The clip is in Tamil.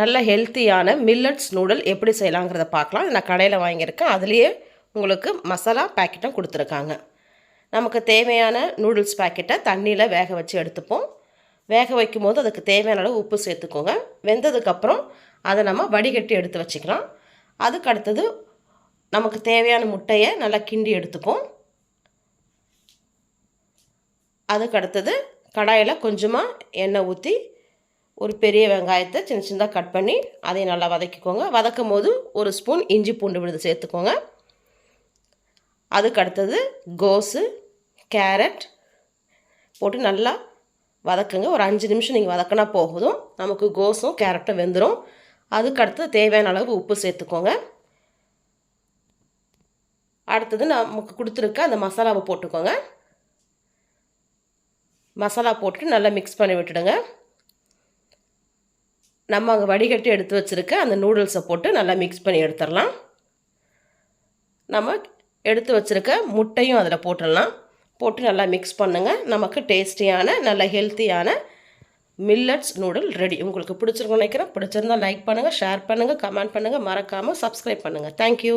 நல்ல ஹெல்த்தியான மில்லட்ஸ் நூடுல் எப்படி செய்யலாங்கிறத பார்க்கலாம். நான் கடையில் வாங்கியிருக்கேன். அதுலேயே உங்களுக்கு மசாலா பேக்கெட்டும் கொடுத்துருக்காங்க. நமக்கு தேவையான நூடுல்ஸ் பேக்கெட்டை தண்ணியில் வேக வச்சு எடுத்துப்போம். வேக வைக்கும் போது அதுக்கு தேவையான அளவு உப்பு சேர்த்துக்கோங்க. வெந்ததுக்கப்புறம் அதை நம்ம வடிகட்டி எடுத்து வச்சுக்கலாம். அதுக்கு அடுத்தது நமக்கு தேவையான முட்டையை நல்லா கிண்டி எடுத்துப்போம். அதுக்கு அடுத்தது கடாயில் கொஞ்சமாக எண்ணெய் ஊற்றி ஒரு பெரிய வெங்காயத்தை சின்ன சின்னதாக கட் பண்ணி அதையும் நல்லா வதக்கிக்கோங்க. வதக்கும் போது ஒரு ஸ்பூன் இஞ்சி பூண்டு விழுது சேர்த்துக்கோங்க. அதுக்கு அடுத்தது கோஸு கேரட் போட்டு நல்லா வதக்குங்க. ஒரு அஞ்சு நிமிஷம் நீங்கள் வதக்கினா போகுதும் நமக்கு கோஸும் கேரட்டும் வெந்துடும் அதுக்கு அடுத்தது தேவையான அளவு உப்பு சேர்த்துக்கோங்க. அடுத்தது நமக்கு கொடுத்துருக்க அந்த மசாலாவை போட்டுக்கோங்க. மசாலா போட்டுட்டு நல்லா மிக்ஸ் பண்ணி விட்டுடுங்க. நம்ம அங்கே வடிகட்டி எடுத்து வச்சுருக்க அந்த நூடுல்ஸை போட்டு நல்லா மிக்ஸ் பண்ணி எடுத்துடலாம். நம்ம எடுத்து வச்சுருக்க முட்டையும் அதில் போட்டுடலாம். போட்டு நல்லா மிக்ஸ் பண்ணுங்கள் நமக்கு டேஸ்டியான நல்ல ஹெல்த்தியான மில்லட்ஸ் நூடுல் ரெடி உங்களுக்கு பிடிச்சிருக்கோம் நினைக்கிறேன். பிடிச்சிருந்தா லைக் பண்ணுங்கள் ஷேர் பண்ணுங்கள் கமெண்ட் பண்ணுங்கள் மறக்காமல் சப்ஸ்கிரைப் பண்ணுங்கள் தேங்க்யூ